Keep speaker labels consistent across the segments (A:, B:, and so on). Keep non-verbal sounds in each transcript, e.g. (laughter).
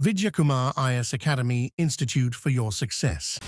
A: Vidyakumar IS Academy Institute for your success.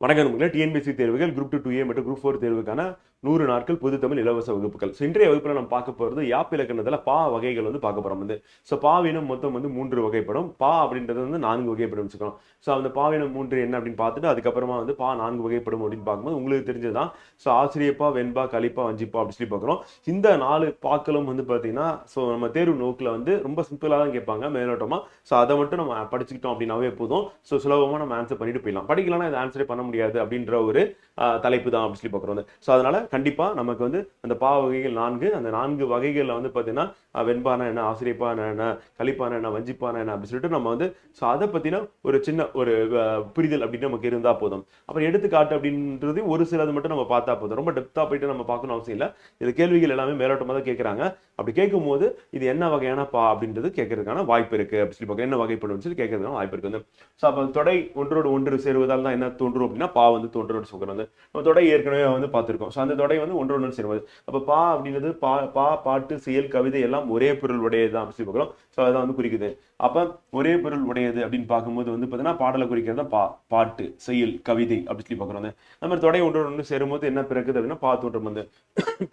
B: வணக்கம் நண்பர்களே TNPSC தேர்வுகள் குரூப் டூ டூ ஏ மற்றும் குரூப் ஃபோர் தேர்வுக்கான நூறு நாட்கள் புது தமிழ் இலவச வகுப்புகள். ஸோ இன்றைய வகுப்பில் நம்ம பார்க்க போகிறது யாப் இலக்கணத்தில் பா வகைகள் வந்து பார்க்க போகிறோம் வந்து ஸோ பாவினம் மொத்தம் வந்து மூன்று வகைப்படும். பா அப்படின்றது வந்து நான்கு வகைப்படும் வச்சுக்கணும். ஸோ அந்த பாவினம் மூன்று என்ன அப்படின்னு பார்த்துட்டு அதுக்கப்புறமா வந்து பா நான்கு வகைப்படும் அப்படின்னு பார்க்கும்போது உங்களுக்கு தெரிஞ்சதுதான். ஸோ ஆசிரியப்பா வெண்பா கலிப்பா வஞ்சிப்பா அப்படின்னு சொல்லி பார்க்குறோம். இந்த நாலு பாக்களும் வந்து பார்த்தீங்கன்னா ஸோ நம்ம தேர்வு நோக்கில் வந்து ரொம்ப சிம்பிளாக தான் கேட்பாங்க. மேலோட்டமாக ஸோ அதை மட்டும் நம்ம படிச்சுக்கிட்டோம் அப்படின்னாவே போதும். ஸோ சுலபமாக நம்ம ஆன்சர் பண்ணிட்டு போயிடலாம். படிக்கலன்னா இதை ஆன்சரே பண்ண முடியாது அப்படின்ற ஒரு தலைப்பு தான் அப்படி சொல்லி பார்க்குறோம் ஸோ அதனால் கண்டிப்பாக நமக்கு வந்து அந்த பா வகைகள் நான்கு அந்த நான்கு வகைகளில் வந்து பார்த்தீங்கன்னா ஆஹ், வெண்பானா என்ன ஆசிரியப்பான என்ன கலிப்பான என்ன வஞ்சிப்பான என்ன அப்படின்னு சொல்லிட்டு நம்ம வந்து ஸோ அதை பற்றின ஒரு சின்ன ஒரு புரிதல் அப்படின்னு நமக்கு இருந்தால் போதும். அப்புறம் எடுத்துக்காட்டு அப்படின்றது ஒரு சிலது மட்டும் நம்ம பார்த்தா போதும். ரொம்ப டெப்த்தாக போயிட்டு நம்ம பார்க்கணும் அவசியம் இல்லை. இது கேள்விகள் எல்லாமே மேலோட்டமாக தான் கேட்குறாங்க அப்படி கேட்கும்போது இது என்ன வகையான பா அப்படின்றது கேட்கறதுக்கான வாய்ப்பு இருக்குது அப்படி சொல்லி பார்க்க என்ன வகைப்படும் சொல்லி கேட்கறதுக்கான வாய்ப்பு இருக்குது ஸோ அப்போ தொடை ஒன்றோடு ஒன்று சேருவதால் தான் என்ன தோன்றும் அப்படின்னா பா வந்து தோன்றோடு சொல்கிறோம் வந்து நம்ம தொடை ஏற்கனவே வந்து பார்த்துருக்கோம். ஸோ அந்த தொடை வந்து ஒன்று ஒன்று சேரும்போது அப்போ பா அப்படின்றது பா பா பாட்டு செயல் கவிதை எல்லாம் ஒரே பொருள் உடையது அப்படி சொல்லி பார்க்குறோம். ஸோ அதான் வந்து குறிக்குது. அப்போ ஒரே பொருள் உடையது அப்படின்னு பார்க்கும்போது வந்து பார்த்தீங்கன்னா பாடலை குறிக்கிறது பா பாட்டு செயல் கவிதை அப்படின்னு சொல்லி பார்க்குறோம். நம்ம தொடை ஒன்று ஒன்று சேரும்போது என்ன பிறக்குது அப்படின்னா பா வந்து.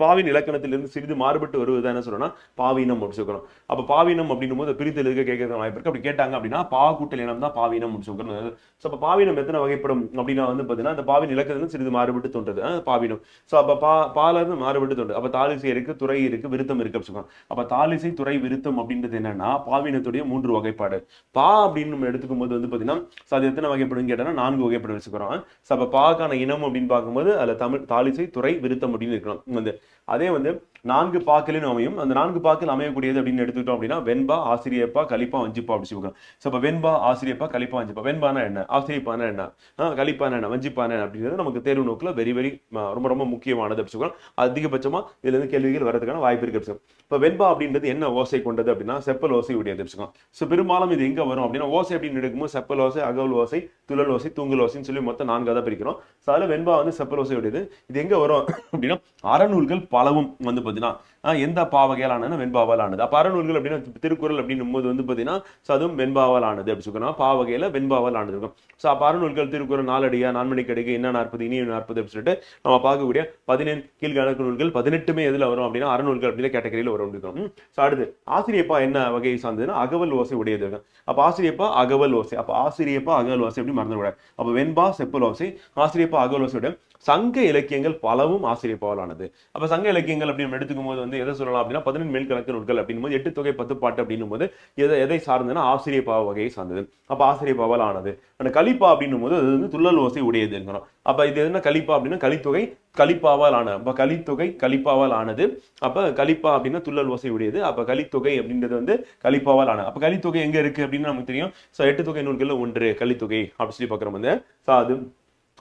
B: பாவின் இலக்கணத்திலிருந்து சிறிது மாறுபட்டு வருவது என்ன சொல்லணும்னா பாவீனம் அப்படின்னு சொல்கிறோம் அப்போ பாவீனம் அப்படின்னும் போது பிரித்து இருக்க கேட்கறது வாய்ப்பு இருக்கு. அப்படி கேட்டாங்க அப்படின்னா பா கூட்டல் இனம் தான் பாவீனம் அப்படின்னு சொல்கிறோம் ஸோ அப்போ பாவீனம் எத்தனை வகைப்படும் அப்படின்னா வந்து பார்த்தீங்கன்னா அந்த பாவின் இலக்கணத்திலிருந்து சிறிது மாறுபட்டு தோன்றது. பாவினம் பாவீனம். ஸோ அப்போ பா பாலருந்து மாறுபட்டு தோன்றது. அப்போ தாலிசை இருக்கு துறை இருக்கு விருத்தம் இருக்கு அப்படின்னு சொல்லணும் அப்போ தாலிசை துறை விருத்தம் அப்படின்றது என்னன்னா பாவீனத்துடைய மூன்று வகைப்பாடு. பா அப்படின்னு நம்ம எடுத்துக்கும் போது வந்து பாத்தீங்கன்னா அது எத்தனை வகைப்படும் கேட்டோம்னா நான்கு வகைப்படும் வச்சுக்கிறோம். ஸோ அப்போ பாக்கான இனம் அப்படின்னு பார்க்கும்போது அதுல தமிழ் தாலிசை துறை விருத்தம் அப்படின்னு இருக்கணும் வந்து அதே வந்து நான்கு பாக்களின் அமையும். அந்த நான்கு பாக்கள் அமையக்கூடியது அப்படின்னு எடுத்துக்கிட்டோம் அப்படின்னா வெண்பா ஆசிரியப்பா கலிப்பா வஞ்சிப்பா அப்படி சொல்லுவாங்க. ஸோ இப்போ வெண்பா ஆசிரியப்பா கலிப்பா வஞ்சிப்பா. வெண்பானா என்ன? ஆசிரியப்பானா என்ன? ஆ, கலிப்பானா என்ன? வஞ்சிப்பானா என்ன? அப்படிங்கிறது நமக்கு தேர்வு நோக்கில் வெரி வெரி ரொம்ப ரொம்ப முக்கியமானது அப்படி சொல்லலாம் அதிகபட்சமாக இதுல இருந்து கேள்விகள் வரதுக்கான வாய்ப்பு இருக்கு அப்படி இப்போ வெண்பா அப்படின்றது என்ன ஓசை கொண்டது அப்படின்னா செப்பல் ஓசை உடையது அப்படி ஸோ பெரும்பாலும் இது எங்கே வரும் அப்படின்னா ஓசை அப்படின்னு எடுக்கும்போது செப்பல் ஓசை அகவல் ஓசை துழல் ஓசை தூங்கல் ஓசைன்னு சொல்லி மொத்தம் நான்காக தான் பிரிக்கிறோம். ஸோ அதில் வெண்பா வந்து செப்பல் ஓசை உடையது. இது எங்கே வரும் அப்படின்னா அறநூல்கள் பலவும் வந்து பார்த்தீங்கன்னா எந்த பாவகையாலானது? வெண்பாவாலானது. ஆனது அப்போ அறநூல்கள் அப்படின்னா திருக்குறள் அப்படின்னும் போது வந்து பார்த்தீங்கன்னா ஸோ அதுவும் வெண்பாவால் ஆனது அப்படி சொல்லணும் பாவகையில் வெண்பாவால் ஆனது இருக்கும். ஸோ அப்போ அறநூல்கள் திருக்குறள் நாலடியா நான்மணி அடிக்க என்ன நாற்பது இனிய நாற்பது அப்படின்னு சொல்லிட்டு நம்ம பார்க்கக்கூடிய பதினேழு கீழ்கணக்கு நூல்கள் பதினெட்டுமே எதில் வரும் அப்படின்னா அறநூல்கள் அப்படின்ற கேட்டகரியில் வரும் இருக்கும் ஸோ அடுத்து ஆசிரியப்பா என்ன வகையை சார்ந்ததுன்னா அகவல் ஓசை உடையது இருக்கும். அப்போ ஆசிரியப்பா அகவல் ஓசை. அப்போ ஆசிரியப்பா அகவல் ஓசை அப்படி மறந்துவிடாது அப்போ வெண்பா செப்பல் ஓசை ஆசிரியப்பா அகவல் ஓசையுடன் சங்க இலக்கியங்கள் பலவும் ஆசிரியப்பால் ஆனது அப்ப சங்க இலக்கியங்கள் அப்படின்னு எடுத்துக்கும் போது வந்து எதை சொல்லலாம் அப்படின்னா பதினெண்டு மேல் கணக்கு நூல்கள் அப்படின் போது எட்டு தொகை பத்து பாட்டு அப்படின்னும் போது எதை எதை சார்ந்ததுன்னா ஆசிரிய பாவ வகையை சார்ந்தது. அப்ப ஆசிரிய பாவால் ஆனது அந்த கலிப்பா அப்படின்னும் போது அது வந்து துள்ளல் ஓசை உடையது இருக்கணும் அப்ப இது என்ன கலிப்பா அப்படின்னா கலித்தொகை கலிப்பாவால் ஆன அப்ப கலித்தொகை கலிப்பாவால் ஆனது அப்ப கலிப்பா அப்படின்னா துள்ளல் ஓசை உடையது. அப்ப கலித்தொகை அப்படின்றது வந்து கலிப்பாவால் ஆனது அப்ப கலித்தொகை எங்க இருக்கு அப்படின்னு நமக்கு தெரியும். ஸோ எட்டு தொகை நூல்களில் ஒன்று கலித்தொகை அப்படி சொல்லி பார்க்குறோம். வந்து ஸோ அது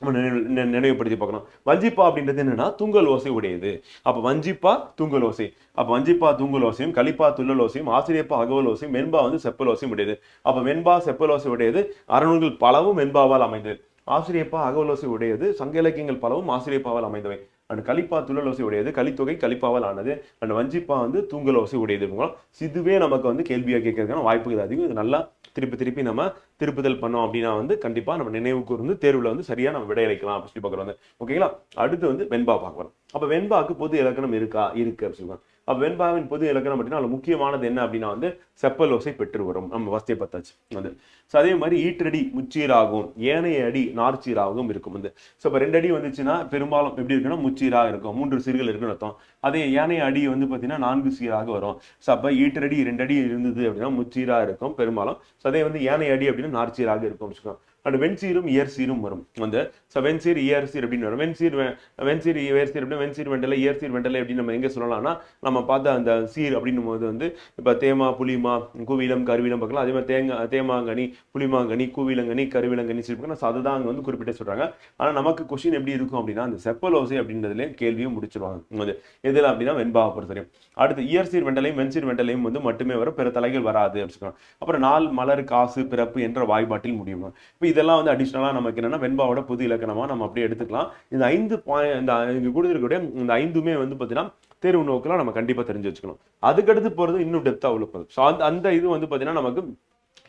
B: நம்ம நினைவு- நி- நினைவுபடுத்தி பார்க்கணும். வஞ்சிப்பா அப்படின்றது என்னன்னா தூங்கல் ஓசை உடையது. அப்போ வஞ்சிப்பா தூங்கல் ஓசை. அப்போ வஞ்சிப்பா தூங்கல் ஓசையும் கலிப்பா துள்ளல் ஓசையும் ஆசிரியப்பா அகவல் ஓசையும் மென்பா வந்து செப்பல் ஓசையும் உடையது. அப்போ மென்பா செப்பல் ஓசை உடையது அறநூல்கள் பலவும் மென்பாவால் அமைந்தது. ஆசிரியப்பா அகவல் ஓசை உடையது சங்க இலக்கியங்கள் பலவும் ஆசிரியப்பாவால் அமைந்தவை. அண்ட் கலிப்பா துள்ளல் ஓசை உடையது. கலித்தொகை கலிப்பாவால் ஆனது. அண்ட் வஞ்சிப்பா வந்து தூங்கல் ஓசை உடையது இவங்களும். இதுவே நமக்கு வந்து கேள்வியாக கேட்கறதுக்கான வாய்ப்புகள் அதிகம். இது நல்லா திருப்பி திருப்பி நம்ம திருப்புதல் பண்ணோம் அப்படின்னா வந்து கண்டிப்பா நம்ம நினைவுக்கு வந்து தேர்வுல வந்து சரியா நம்ம விடையளிக்கலாம் அப்படின்னு சொல்லி பார்க்குறோம் வந்து. ஓகேங்களா? அடுத்து வந்து வெண்பா பார்க்கலாம் அப்ப வெண்பாக்கு பொது இலக்கணம் இருக்கா? இருக்கு அப்படின்னு சொல்லுவாங்க அப்போ வெண்பாவின் பொது இலக்கணம் அப்படின்னா அதில் முக்கியமானது என்ன அப்படின்னா வந்து செப்பல் ஓசை பெற்று வரும் நம்ம வசதியை பார்த்தாச்சு. வந்து. ஸோ அதே மாதிரி ஈற்றடி முச்சீராகவும் ஏனைய அடி நார்ச்சீராகவும் இருக்கும். வந்து. ஸோ இப்போ ரெண்டு அடி வந்துச்சுன்னா பெரும்பாலும் எப்படி இருக்குன்னா முச்சீராக இருக்கும். மூன்று சீர்கள் இருக்குன்னு அர்த்தம். அதே ஏனைய அடி வந்து பார்த்தீங்கன்னா நான்கு சீராக வரும். ஸோ அப்போ ஈற்றடி ரெண்டு அடி இருந்தது அப்படின்னா முச்சீராக இருக்கும் பெரும்பாலும். ஸோ அதே வந்து ஏனைய அடி அப்படின்னா நார்ச்சீராக இருக்கும். வச்சுக்கோங்க அண்ட் வெண்சீரும் இயர்சீரும் வரும். அந்த ஸோ வெண்சீர் இயர்சீர் அப்படின்னு வரும். வெண்சீர் வெ- வெண்சீர் இயர்சீர் அப்படின்னா வெண்சீர் வெண்டலை இயர்சீர் வெண்டலை அப்படின்னு நம்ம எங்கே சொல்லலாம்னா நம்ம பார்த்த அந்த சீர் அப்படின்னும் போது வந்து இப்போ தேமா புளிமா கூவிலம் கருவிலம் பார்க்கலாம். அதே மாதிரி தேங்காய் தேமாங்கனி புளிமாங்கனி கூவிலங்கனி கருவிலங்கனி சொல்லியிருக்காங்க ஸோ அதுதான் அங்கே வந்து குறிப்பிட்ட சொல்கிறாங்க ஆனால் நமக்கு கொஷின் எப்படி இருக்கும் அப்படின்னா அந்த செப்பலோசை அப்படின்றதுல கேள்வியும் முடிச்சிருவாங்க. அது எதில் அப்படின்னா வெண்பாவை பொறுத்தவரையும் அடுத்து இயற்சீர் வெண்டலையும் வெண்சீர் வெண்டலையும் வந்து மட்டுமே வரும். பிற தலைகள் வராது அப்படின்னு அப்புறம் நாள் மலர் காசு பிறப்பு என்ற வாய்பாட்டில் முடியும். இப்போ இதெல்லாம் வந்து அடிஷ்னலாக நமக்கு என்னன்னா வெண்பாவோட பொது இலக்கணமா நம்ம அப்படியே எடுத்துக்கலாம். இந்த ஐந்து பாயிண்ட் இந்த இங்க கொடுத்துருக்கக்கூடிய இந்த ஐந்துமே வந்து பார்த்தீங்கன்னா தேர்வு நோக்கெல்லாம் நம்ம கண்டிப்பா தெரிஞ்சு வச்சுக்கணும். அதுக்கடுத்து போறது இன்னும் டெப்த்தாக உள்ள போகுது ஸோ அந்த அந்த இது வந்து பார்த்தீங்கன்னா நமக்கு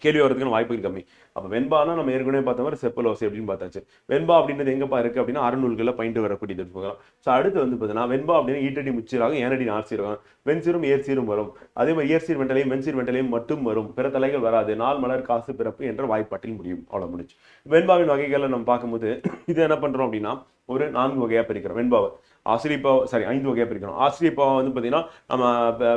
B: கேள்வி வர்றதுக்கான வாய்ப்புகள் கம்மி. அப்போ வெண்பானா நம்ம ஏற்கனவே பார்த்த மாதிரி செப்பலோசை அப்படின்னு பார்த்தாச்சு. வெண்பா அப்படின்றது எங்கப்பா இருக்கு அப்படின்னா அறநூல்களில் பயின்று வரக்கூடியது போகலாம் ஸோ அடுத்து வந்து பார்த்தீங்கன்னா வெண்பா அப்படின்னா ஈட்டடி முச்சீராகும் ஏனடி நார்சீரகம் வெண்சீரும் ஏர்சீரும் வரும். அதே மாதிரி ஏர்சீர் வெண்டலையும் வெண்சீர் வெண்டலையும் மட்டும் வரும். பிற தலைகள் வராது. நாள் மலர் காசு பிறப்பு என்ற வாய்ப்பாட்டில் முடியும். அவ்வளோ முடிச்சு வெண்பாவின் வகைகளை நம்ம பார்க்கும்போது இது என்ன பண்றோம் அப்படின்னா ஒரு நான்கு வகையாக பிரிக்கிறோம். வெண்பாவை. ஆசிரியப்பாவை சாரி ஐந்து வகையாக பிரிக்கிறோம். ஆசிரியப்பாவை வந்து பார்த்தீங்கன்னா நம்ம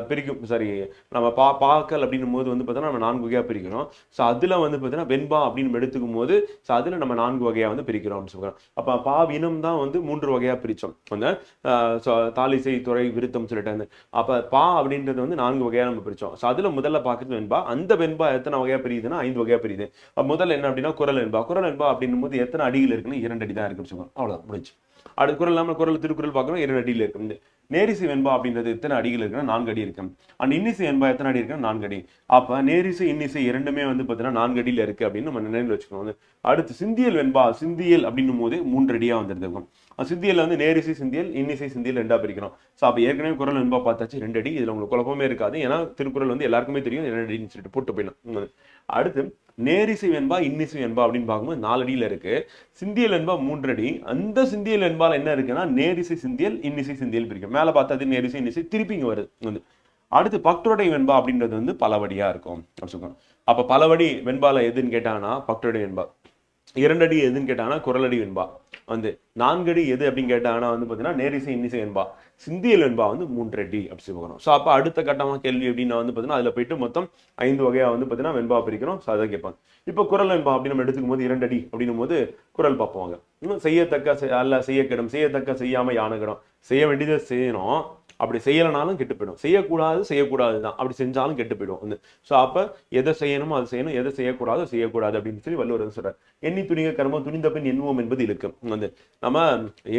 B: பிரிக்கும் சாரி நம்ம பா பாக்கல் அப்படின்னும் போது வந்து பார்த்தீங்கன்னா நம்ம நான்கு வகையாக பிரிக்கிறோம். ஸோ அதில் வந்து பார்த்தீங்கன்னா வெண்பா அப்படின்னு நம்ம எடுத்துக்கும் போது ஸோ அதில் நம்ம நான்கு வகையா வந்து பிரிக்கிறோம் அப்படின்னு சொல்றோம் அப்போ பாவினம் தான் வந்து மூன்று வகையா பிரிச்சோம். அந்த ஆஹ், தாலிசை துறை விருத்தம் சொல்லிட்டு அப்போ பா அப்படின்றது வந்து நான்கு வகையா நம்ம பிரிச்சோம். ஸோ அதில் முதல்ல பார்க்கறது வெண்பா. அந்த வெண்பா எத்தனை வகையா பிரியுதுன்னா ஐந்து வகையா பிரியுது. அப்ப முதல்ல என்ன அப்படின்னா குரல் வெண்பா. குரல் வெண்பா அப்படின்னும் போது எத்தனை அடிகள் இருக்குன்னு இரண்டு அடி தான் இருக்குன்னு சொல்லுவோம் அவ்வளோதான் முடிஞ்சு. அடுத்த குரல் இல்லாமல் குரல் திருக்குறள் பார்க்கணும். இரண்டு அடியில் இருக்கும் நேரிசை வெண்பா அப்படின்றது எத்தனை அடிகள் இருக்குன்னா நான்கு அடி இருக்கும் அண்ட் இன்னிசை வெண்பா எத்தனை அடி இருக்குன்னா நான்கு அடி. அப்போ நேரிசை இன்னிசை இரண்டுமே வந்து பார்த்தீங்கன்னா நான்கு அடியில் இருக்குது அப்படின்னு நம்ம நினைவில் வச்சுக்கணும். வந்து அடுத்து சிந்தியல் வெண்பா சிந்தியல் அப்படின்னும் போது மூன்று அடியாக வந்துருந்துருக்கும். சிந்தியல் வந்து நேரிசை சிந்தியல் இன்னிசை சிந்தியல் ரெண்டாக பிரிக்கிறோம். ஸோ அப்போ ஏற்கனவே குரல் வெண்பா பார்த்தாச்சு ரெண்டு அடி. இதில் உங்களுக்கு குழப்பமே இருக்காது. ஏன்னா திருக்குறள் வந்து எல்லாருக்குமே தெரியும். இரண்டு அடின்னு சொல்லிட்டு போட்டு போயிடலாம். அடுத்து நேரிசை வெண்பா இன்னிசை வெண்பா அப்படின்னு பார்க்கும்போது நாலு அடியில இருக்கு. சிந்தியல் வெண்பா மூன்றடி. அந்த சிந்தியல் என்பால் என்ன இருக்குன்னா நேரிசை சிந்தியல் இன்னிசை சிந்தியல் பிரிக்கும். மேலே பார்த்தா அது நேரிசை இன்னிசை திருப்பி இங்கே வருது வந்து. அடுத்து பக்டோடை வெண்பா அப்படின்றது வந்து பலவடியா இருக்கும் அப்படின்னு சொல்லுவாங்க. பலவடி வெண்பால எதுன்னு கேட்டாங்கன்னா பக்டோடை வெண்பா. இரண்டடி எதுன்னு கேட்டாங்கன்னா குரலடி வெண்பா. வந்து நான்கடி எது அப்படின்னு கேட்டாங்கன்னா வந்து பார்த்தீங்கன்னா நேரிசை இன்னிசை வெண்பா. சிந்தியல் என்பா வந்து மூன்றடி அப்படி சொல்லுவோம் ஸோ அப்போ அடுத்த கட்டமாக கேள்வி எப்படின்னா வந்து பார்த்தீங்கன்னா அதில் போயிட்டு மொத்தம் ஐந்து வகையாக வந்து பார்த்தீங்கன்னா வெண்பா பிரிக்கிறோம் ஸோ அதை கேட்பாங்க. இப்போ குரல் வெண்பா அப்படின்னு நம்ம எடுத்துக்கும் போது இரண்டடி அப்படின்னும் போது குரல் பார்ப்போங்க. இன்னும் செய்யத்தக்க அல்ல செய்யக்கிடம் செய்யத்தக்க செய்யாமல் யானைக்கிடம் செய்ய வேண்டியதை செய்யணும். அப்படி செய்யலைனாலும் கெட்டு போயிடும். செய்யக்கூடாது செய்யக்கூடாது தான். அப்படி செஞ்சாலும் கெட்டு போயிடும். வந்து ஸோ அப்போ எதை செய்யணுமோ அதை செய்யணும். எதை செய்யக்கூடாது செய்யக்கூடாது அப்படின்னு சொல்லி வள்ளுவர் சொல்கிறார் எண்ணி துணிக கர்மம் துணிந்த பின் எண்ணுவோம் என்பது இருக்கு வந்து நம்ம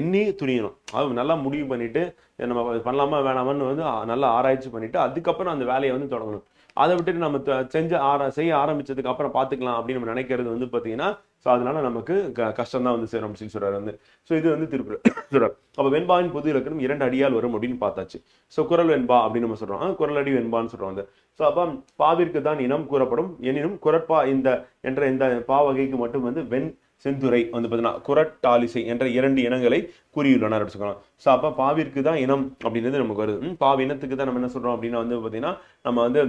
B: எண்ணி துணியணும். அது நல்லா முடிவு பண்ணிட்டு நம்ம பண்ணலாமா வேணாமான்னு வந்து நல்லா ஆராய்ச்சி பண்ணிட்டு அதுக்கப்புறம் அந்த வேலையை வந்து தொடங்கணும். அதை விட்டுட்டு நம்ம செஞ்ச செஞ்சு ஆர செய்ய ஆரம்பிச்சதுக்கு அப்புறம் பார்த்துக்கலாம் அப்படின்னு நம்ம நினைக்கிறது வந்து பார்த்தீங்கன்னா ஸோ அதனால நமக்கு க கஷ்டம் தான் வந்து சேரும் அப்படின்னு சொல்கிறார் சொல்றாரு வந்து. ஸோ இது வந்து திருப்புற (coughs) சொல்றாரு. அப்போ வெண்பாவின் புது இலக்கணம் இரண்டு அடியால் வரும் அப்படின்னு பார்த்தாச்சு. ஸோ குரல் வெண்பா அப்படின்னு நம்ம சொல்றோம். குரல் அடி வெண்பான்னு சொல்றோம் வந்து. ஸோ அப்போ பாவிற்கு தான் இனம் கூறப்படும். எனினும் குரட்பா இந்த என்ற இந்த பா வகைக்கு மட்டும் வந்து வெண் செந்துரை வந்து பார்த்தீங்கன்னா குரட்டாலிசை என்ற இரண்டு இனங்களை கூறியுள்ளனர் அப்படின்னு சொல்லலாம் ஸோ அப்போ பாவிற்கு தான் இனம் அப்படின்றது நமக்கு வருது. பாவ இனத்துக்கு தான் நம்ம என்ன சொல்கிறோம் அப்படின்னா வந்து பார்த்தீங்கன்னா நம்ம வந்து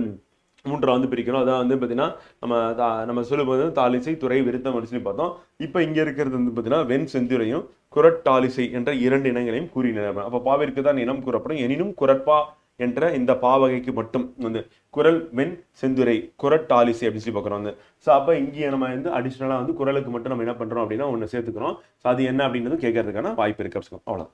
B: மூன்றை வந்து பிரிக்கிறோம் அதான் வந்து பார்த்தீங்கன்னா நம்ம தா- நம்ம சொல்லும்போது தாலிசை துறை விருத்தம் அப்படின்னு சொல்லி பார்த்தோம். இப்போ இங்கே இருக்கிறது வந்து பார்த்தீங்கன்னா வெண் செந்துரையும் குரட்டாலிசை என்ற இரண்டு இனங்களையும் கூறினர் அப்போ பாவிற்கு தான் இனம் கூறப்படும். எனினும் குரட்பா என்ற இந்த பாவகைக்கு மட்டும் வந்து குரல் வெண் செந்துரை குரட்டாலிசை அப்படின்னு சொல்லி பார்க்குறோம் வந்து. ஸோ அப்போ இங்கே நம்ம வந்து அடிஷ்னலாக வந்து குரலுக்கு மட்டும் நம்ம என்ன பண்ணுறோம் அப்படின்னா ஒன்று சேர்த்துக்கிறோம். ஸோ அது என்ன அப்படின்றது கேட்கறதுக்கான வாய்ப்பு இருக்கு. அப்படின்னு அவ்வளோ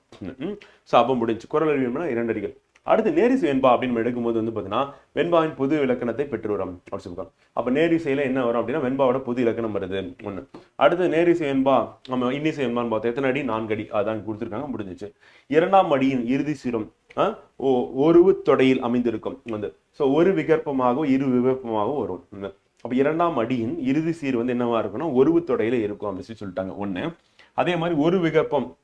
B: ஸோ அப்போ முடிஞ்சு. குரல் அறிவியம்னா இரண்டு அடிகள். அடுத்து நேரிசை வெண்பா அப்படின்னு எடுக்கும்போது வந்து பார்த்தீங்கன்னா வெண்பாவின் பொது இலக்கணத்தை பெற்று வரும் அப்படி சொல்லுவாங்க. அப்போ நேரிசையில் என்ன வரும் அப்படின்னா வெண்பாவோட பொது இலக்கணம் வருது. ஒன்று அடுத்து நேரிசை வெண்பா நம்ம இன்னிசை வெண்பான்னு பார்த்தோம் எத்தனை அடி? நான்கு அடி. அதான் கொடுத்துருக்காங்க. முடிஞ்சிச்சு. இரண்டாம் அடியின் இறுதி சிரம் ஆ, ஓ- ஒருவு தொடையில் அமைந்திருக்கும். வந்து ஸோ ஒரு விகற்பமாகவும் இரு விகற்பமாகவும் வரும். அப்போ இரண்டாம் அடியின் இறுதி சீர் வந்து என்னவா இருக்கும்னா ஒருவு தொடையில இருக்கும் அப்படின்னு சொல்லி சொல்லிட்டாங்க. ஒன்று அதே மாதிரி ஒரு விகற்பம்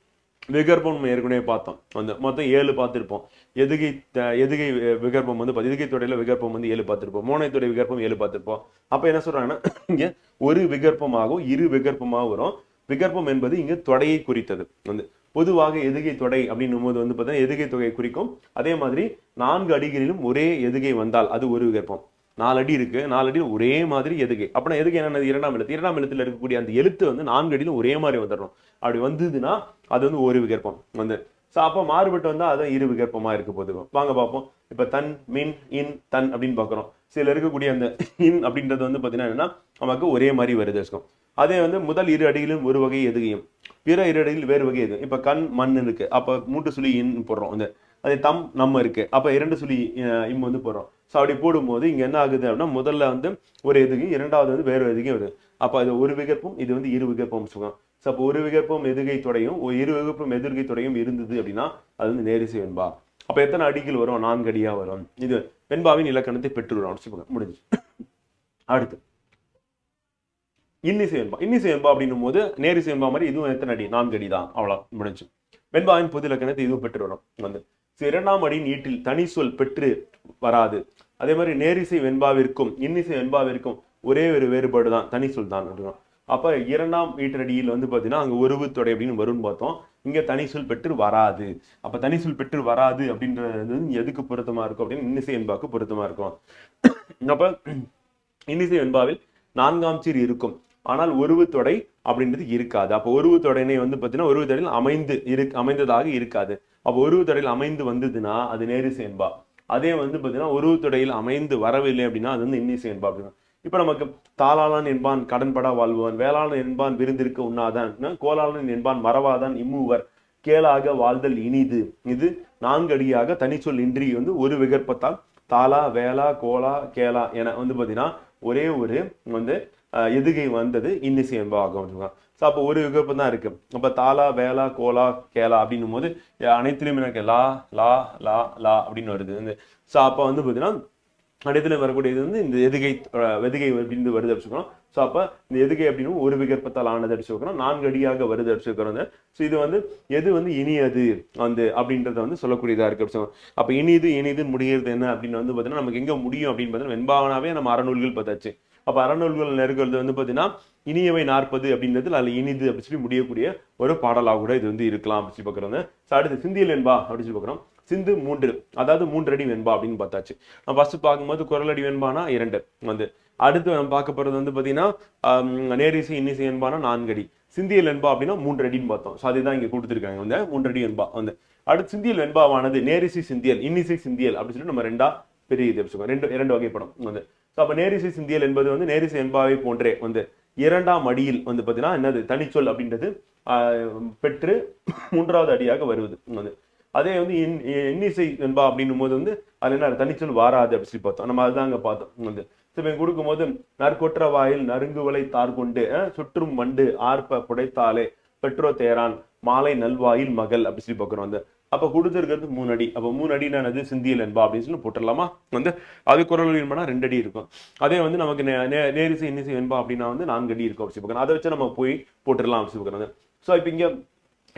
B: விகற்பம் நம்ம ஏற்கனவே பார்த்தோம். அந்த மொத்தம் ஏழு பார்த்துருப்போம். எதுகை த- எதுகை வி- விகற்பம் வந்து எதுகை தொடையில விகற்பம் வந்து ஏழு பார்த்துருப்போம். மோனை தொடை விகற்பம் ஏழு பார்த்துருப்போம். அப்ப என்ன சொல்றாங்கன்னா இங்க ஒரு விகற்பமாகவும் இரு விகற்பமாகவும் வரும். விகற்பம் என்பது இங்க தொடையை குறித்தது. வந்து பொதுவாக எதுகை தொடை அப்படின்னும் போது வந்து பார்த்தீங்கன்னா எதுகை தொகை குறிக்கும். அதே மாதிரி நான்கு அடிகளிலும் ஒரே எதுகை வந்தால் அது ஒரு விகற்பம். நாலு அடி இருக்கு நாலு அடியில் ஒரே மாதிரி எதுகை. அப்படின்னா எதுக்கு என்னென்னது? இரண்டாம் எழுத்து. இரண்டாம் எழுத்துல இருக்கக்கூடிய அந்த எழுத்து வந்து நான்கு அடியிலும் ஒரே மாதிரி வந்துடணும். அப்படி வந்ததுன்னா அது வந்து ஒரு விகற்பம் வந்து. ஸோ அப்போ மாறுபட்டு வந்தால் அதுதான் இரு விகற்பமாக இருக்க போது வாங்க பார்ப்போம். இப்போ தன் மின் இன் தன் அப்படின்னு பார்க்குறோம். சில இருக்கக்கூடிய அந்த இன் அப்படின்றது வந்து பார்த்தீங்கன்னா என்னன்னா நமக்கு ஒரே மாதிரி வருது இருக்கும் அதே வந்து முதல் இரு அடியிலும் ஒரு வகை எதுகையும். பிற இரு அடியில் வேறு வகை எதுவும் இப்போ கண் மண் இருக்கு. அப்போ மூட்டு சுழி இன் போடுறோம் வந்து. அதே தம் நம்ம இருக்கு. அப்போ இரண்டு சுழி இம் வந்து போடுறோம். ஸோ அப்படி போடும்போது இங்கே என்ன ஆகுது அப்படின்னா முதல்ல வந்து ஒரு எதுகையும் இரண்டாவது வந்து வேறு எதுகையும் வருது. அப்போ அது ஒரு விகற்பம் இது வந்து இரு விகற்பம் சொல்லுவோம் ஸோ அப்போ ஒரு விகற்பம் எதுகை தொடையும் ஒரு இரு விகற்பம் எதிர்கை தொடையும் இருந்தது அப்படின்னா அது வந்து நேரிசை வெண்பா. அப்ப எத்தனை அடிகள் வரும்? நான்கு அடியாக வரும். இது வெண்பாவின் இலக்கணத்தை பெற்றுவிடும் சொல்லுங்க. முடிஞ்சு அடுத்து. இன்னிசை வெண்பா. இன்னிசை வெண்பா அப்படின்னும் போது நேரிசை வெண்பா மாதிரி இதுவும் எத்தனை அடி? நான்கு அடி தான் அவ்வளோ முடிஞ்சு. வெண்பாவின் பொது இலக்கணத்தை இதுவும் பெற்று வரும் வந்து இரண்டாம் அடி ஈட்டில் தனி சொல் பெற்று வராது. அதே மாதிரி நேரிசை வெண்பாவிற்கும் இன்னிசை வெண்பாவிற்கும் ஒரே ஒரு வேறுபாடு தான் தனி சொல் தான் அப்படின்னா. அப்போ இரண்டாம் ஈட்டடியில் வந்து பார்த்தீங்கன்னா அங்க ஒருவு தொடை அப்படின்னு வரும்னு பார்த்தோம். இங்க தனி சொல் பெற்று வராது. அப்போ தனி சொல் பெற்று வராது அப்படின்றது வந்து எதுக்கு பொருத்தமாக இருக்கும் அப்படின்னு இன்னிசை என்பாவுக்கு பொருத்தமா இருக்கும். அப்போ இன்னிசை என்பாவில் நான்காம் சீர் இருக்கும். ஆனால் உருவு தொடை அப்படின்றது இருக்காது. அப்போ உருவு தொடையினை வந்து பார்த்தீங்கன்னா உருவு தொடையில் அமைந்து இரு அமைந்ததாக இருக்காது. அப்போ உருவு தொடையில் அமைந்து வந்ததுன்னா அது நேரிசை என்பா. அதே வந்து பார்த்தீங்கன்னா உருவு தொடையில் அமைந்து வரவில்லை அப்படின்னா அது வந்து இன்னிசை என்பா அப்படின்னா இப்போ நமக்கு தாளாளன் என்பான் கடன்படா வாழ்பவன் வேளாளன் என்பான் விருந்திருக்க உண்ணாதான். கோலாளன் என்பான் மறவாதான் இம்மூவர். கேளாக வாழ்தல் இனிது. இது நான்கடியாக தனிச்சொல் இன்றி வந்து ஒரு விகற்பத்தால் தாலா வேலா கோலா கேலா என வந்து பார்த்தீங்கன்னா ஒரே ஒரு வந்து எதுகை வந்தது இன்னிசை என்பாகும் ஸோ அப்போ ஒரு விகற்பம் தான் இருக்கு. அப்போ தாலா வேலா கோலா கேலா அப்படின்னும் போது அஹ், அனைத்துலையும் எனக்கு லா லா லா லா அப்படின்னு வருது. வந்து ஸோ அப்போ வந்து பார்த்தீங்கன்னா அனைத்துல வரக்கூடியது வந்து இந்த எதுகை வெதுகை அப்படின்னு வருது அடிச்சுக்கிறோம் ஸோ அப்போ இந்த எதுகை அப்படின்னு ஒரு விகற்பத்தால் ஆனது அடிச்சுக்கிறோம் நான்கு அடியாக வருது அடிச்சுக்கிறோம் ஸோ இது வந்து எது வந்து இனியது வந்து அப்படின்றத வந்து சொல்லக்கூடியதாக இருக்கு அப்போ இனிது இனிது முடிகிறது என்ன அப்படின்னு வந்து பார்த்தீங்கன்னா நமக்கு எங்கே முடியும் அப்படின்னு பார்த்தீங்கன்னா வெண்பாவனாவே நம்ம அறநூல்கள் பார்த்தாச்சு. அப்போ அறநூல்கள் நெருக்கிறது வந்து பார்த்தீங்கன்னா இனியவை நாற்பது அப்படின்றது அதில் இனிது அப்படின்னு சொல்லி முடியக்கூடிய ஒரு பாடலாக கூட இது வந்து இருக்கலாம் அப்படி சொல்லி பார்க்குறோம். ஸோ அடுத்து சிந்தியல் என்பா அப்படி சொல்லி பார்க்குறோம். சிந்து மூன்று அதாவது மூன்று அடி வெண்பா அப்படின்னு பார்த்தாச்சு. நம்ம ஃபர்ஸ்ட் பார்க்கும்போது குரல் அடி வெண்பானா இரண்டு வந்து. அடுத்து நம்ம பார்க்க போகிறது வந்து பார்த்தீங்கன்னா நேரிசை இன்னிசை வெண்பானா நான்கு அடி. சிந்தியல் வெண்பா அப்படின்னா மூன்று அடின்னு பார்த்தோம். ஸோ அதுதான் இங்கே கொடுத்துருக்காங்க வந்து மூன்று அடி வெண்பா வந்து. அடுத்து சிந்தியல் வெண்பாவானது நேரிசை சிந்தியல் இன்னிசை சிந்தியல் அப்படின்னு சொல்லிட்டு நம்ம ரெண்டா பெரிய இது வச்சுக்கோம். ரெண்டு இரண்டு வகைப்படும் வந்து. ஸோ அப்போ நேரிசை சிந்தியல் என்பது வந்து நேரிசை என்பாவை போன்றே வந்து. இரண்டாம் அடியில் வந்து பார்த்தீங்கன்னா என்னது? தனிச்சொல் அப்படின்றது பெற்று மூன்றாவது அடியாக வருவது வந்து. அதே வந்து இன் இன்னிசை என்பா அப்படின்னும் போது வந்து அதுல என்ன தனிச்சொல் வாராது அப்படி சொல்லி பார்த்தோம். நம்ம அதுதான் அங்க பார்த்தோம். வந்து கொடுக்கும் கொடுக்கும்போது நற்கொற்ற வாயில் நறுங்குவலை தார்கொண்டு சுற்றும் மண்டு ஆர்ப்ப புடைத்தாலே பெற்றோ தேரான் மாலை நல்வாயில் மகள் அப்படி சொல்லி பார்க்குறோம். வந்து அப்ப கொடுத்துருக்கிறது மூணு அடி அப்ப மூணு அடி என்னது? சிந்தியல் என்பா அப்படின்னு சொல்லி போட்டுடலாமா? வந்து அது குரல் என்பனா ரெண்டு அடி இருக்கும். அதே வந்து நமக்கு நே- நே- நேரிசை இன்னிசை என்பா அப்படின்னா வந்து நான்கு அடி இருக்கும் அப்படி சொல்லி பார்க்கணும் அதை வச்சு நம்ம போய் போட்டுடலாம் அப்படி சொல்லி பார்க்கணும் ஸோ இப்போ இங்க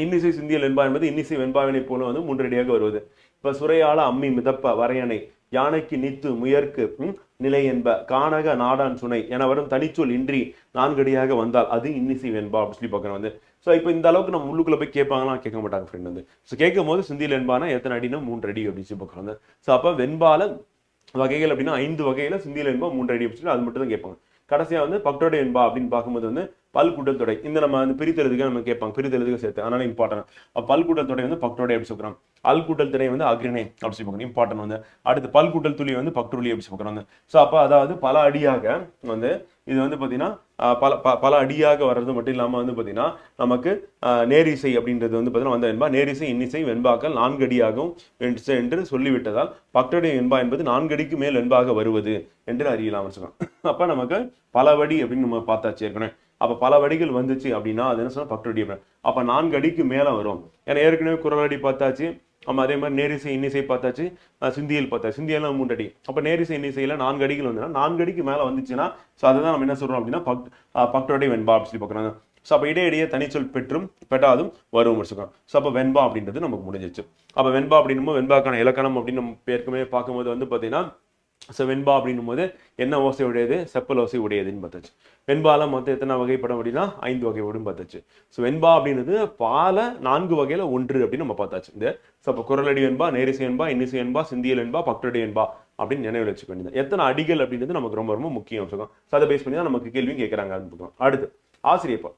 B: இன்னிசை சிந்தியல் வெண்பா என்பது இன்னிசை வெண்பாவினை போல வந்து மூன்றடியாக வருவது. இப்ப சுரையாள அம்மி மிதப்ப வரையணை யானைக்கு நித்து முயற்கு நிலை என்ப கானக நாடான் சுனை என வரும் தனிச்சொல் இன்றி நான்கடியாக வந்தால் அது இன்னிசை வெண்பா அப்படி சொல்லி பார்க்கணும் வந்து. ஸோ இப்போ இந்த அளவுக்கு நம்ம உள்ளுக்குள்ள போய் கேட்பாங்களா? கேட்க மாட்டாங்க ஃப்ரெண்ட் வந்து. ஸோ கேட்கும் போது சிந்தியில் வெண்பானா எத்தனை அடினா மூன்று அடி அப்படின்னு சொல்லி பார்க்கணும் ஸோ அப்போ வெண்பால வகைகள் அப்படின்னா ஐந்து வகையில் சிந்தியில் வெண்பா மூன்று அடி அப்படின்னு சொல்லி அது மட்டும் தான் கேட்பாங்க. கடைசியாக வந்து பக்டோட வெண்பா அப்படின்னு பார்க்கும்போது வந்து பல்கூட்டல் தொடை இந்த நம்ம வந்து பிரித்தெழுதுக்கு நம்ம கேட்பாங்க. பிரித்தெழுதுக்கு சேர்த்து. அதனால இம்பார்ட்டன்ட் பல்கூட்டல் தொடை வந்து பக்டோடை எப்படி சொல்கிறோம் அல்கூட்டல் திணை வந்து அக்ரிணை அப்படி சொல்லி இம்பார்ட்டன் வந்து. அடுத்து பல்கூட்டல் துளி வந்து பக்டுலி அப்படி சொல்லி வந்து. ஸோ அப்போ அதாவது பல அடியாக வந்து இது வந்து பார்த்தீங்கன்னா பல ப- பல அடியாக வர்றது மட்டும் இல்லாமல் வந்து பார்த்தீங்கன்னா நமக்கு நேரிசை அப்படின்றது வந்து பார்த்தீங்கன்னா வந்த வெண்பா நேரிசை இன்னிசை வெண்பாக்கள் நான்கு அடியாகவும் என்று சொல்லிவிட்டதால் பக்டோடைய வெண்பா என்பது நான்கு அடிக்கு மேல் வெண்பாக வருவது என்று அறியலாம். வச்சுக்கோம் அப்போ நமக்கு பலவடி அப்படின்னு நம்ம பார்த்தாச்சு ஏற்கனவே. அப்போ பல வடிகள் வந்துச்சு அப்படின்னா அது என்ன சொன்னால் பக்டடி அப்போ நான்கு அடிக்கு மேலே வரும். ஏன்னா ஏற்கனவே குரல் அடி பார்த்தாச்சு. ஆமா அதே மாதிரி நேரிசை இன்னிசை பார்த்தாச்சு. சிந்தியல் பார்த்தா சிந்தியெல்லாம் மூன்று அடி. அப்போ நேரிசை இன்னிசையில் நான்கு அடிகள் வந்துன்னா நான்கு அடிக்கு மேலே வந்துச்சுன்னா ஸோ அதுதான் நம்ம என்ன சொல்கிறோம் அப்படின்னா பக் பக்டோடை வெண்பா அப்படின்னு சொல்லி பார்க்குறாங்க. ஸோ அப்போ இடையிடையே தனிச்சொல் பெற்றும் பெற்றாதும் வரும் முடிச்சுக்கோம் ஸோ அப்போ வெண்பா அப்படின்றது நமக்கு முடிஞ்சிச்சு. அப்போ வெண்பா அப்படின்னும் போது வெண்பாக்கான இலக்கணம் அப்படின்னு நம்ம ஏற்கனவே பார்க்கும்போது வந்து பார்த்தீங்கன்னா ஸோ வெண்பா அப்படின்னும் போது என்ன ஓசை உடையது? செப்பல் ஓசை உடையதுன்னு பார்த்தாச்சு. வெண்பால மொத்தம் எத்தனை வகைப்படும் அப்படின்னா ஐந்து வகைப்படும் பார்த்தாச்சு. ஸோ வெண்பா அப்படின்றது பால நான்கு வகையில ஒன்று அப்படின்னு நம்ம பார்த்தாச்சு. இந்த ஸோ அப்போ குரலடி வெண்பா நேரிசை வெண்பா இன்னிசை வெண்பா சிந்தியல் வெண்பா பக்டடி வெண்பா அப்படின்னு நினைவில் வச்சுக்க வேண்டியது எத்தனை அடிகள் அப்படின்றது நமக்கு ரொம்ப ரொம்ப முக்கியம் அம்சம் ஸோ அதை பேஸ் பண்ணி தான் நமக்கு கேள்வியும் கேட்குறாங்க அப்படின்னு அடுத்து ஆசிரியப்பா.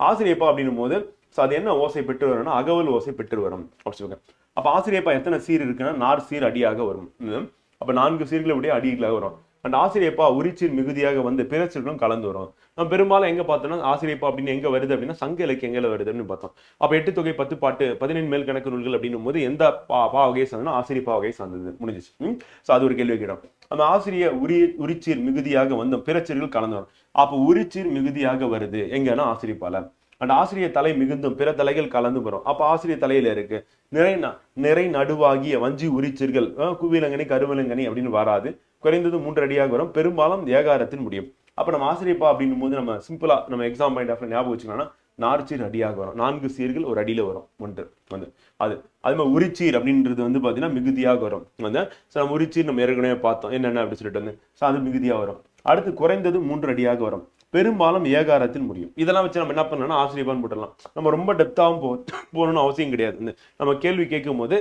B: ஆசிரியப்பா அப்படின்னும் போது ஸோ அது என்ன ஓசை பெற்று வரும்னா அகவல் ஓசை பெற்று வரும். அப்படி அப்போ ஆசிரியப்பா எத்தனை சீர் இருக்குன்னா நார் சீர் அடியாக வரும். அப்போ அப்ப நான்கு சீர்களை அப்படியே அடிகளாக வரும். அண்ட் ஆசிரியப்பா உரிச்சின் மிகுதியாக வந்து பிறச்சொற்களும் கலந்து வரும். நம்ம பெரும்பாலும் எங்கே பார்த்தோம்னா ஆசிரியப்பா அப்படின்னு எங்கே வருது அப்படின்னா சங்க இலக்கியங்கள வருது அப்படின்னு பார்த்தோம். அப்போ எட்டு தொகை பத்து பாட்டு பதினெண் மேல் கணக்கு நூல்கள் அப்படின்னும் போது எந்த பா பா வகையை சார்ந்தனா ஆசிரியப்பா வகையை சார்ந்தது முடிஞ்சிச்சு. ஸோ அது ஒரு கேள்வி கேட்டோம். அந்த ஆசிரிய உரி உரிச்சீர் மிகுதியாக வந்து பிறச்சீர்கள் கலந்து வரும். அப்போ உரிச்சீர் மிகுதியாக வருது. எங்கன்னா ஆசிரியப்பால அண்ட் ஆசிரிய தலை மிகுந்தும் பிற தலைகள் கலந்து வரும். அப்போ ஆசிரிய தலையில இருக்கு நிறை ந- நிறை நடுவாகிய வஞ்சி உரிச்சீர்கள் குவிலங்கனி கருவிலங்கனி அப்படின்னு வராது. குறைந்தது மூன்று அடியாக வரும். பெரும்பாலும் ஏகாரத்தில் முடியும். அப்போ நம்ம ஆசிரியப்பா அப்படின்னும் போது நம்ம சிம்பிளா நம்ம எக்ஸாம் பாயிண்ட் ஆஃப் ஞாபகம் வச்சுக்கோன்னா நார்ச்சீர் அடியாக வரும். நான்கு சீர்கள் ஒரு அடியில் வரும். ஒன்று வந்து அது அது மாதிரி உரிச்சீர் அப்படின்றது வந்து பார்த்தீங்கன்னா மிகுதியாக வரும். வந்து ஸோ நம்ம உரிச்சீர் நம்ம ஏற்கனவே பார்த்தோம். என்னென்ன அப்படி சொல்லிட்டு வந்து ஸோ அது மிகுதியாக வரும். அடுத்து குறைந்தது மூன்று அடியாக வரும். பெரும்பாலும் ஏகாரத்தில் முடியும். இதெல்லாம் வச்சு நம்ம என்ன பண்ணலாம் ஆசிரியப்பான்னு போட்டுடலாம். நம்ம ரொம்ப டெப்த்தாகவும் போ போகணும்னு அவசியம் கிடையாது. நம்ம கேள்வி கேட்கும் போது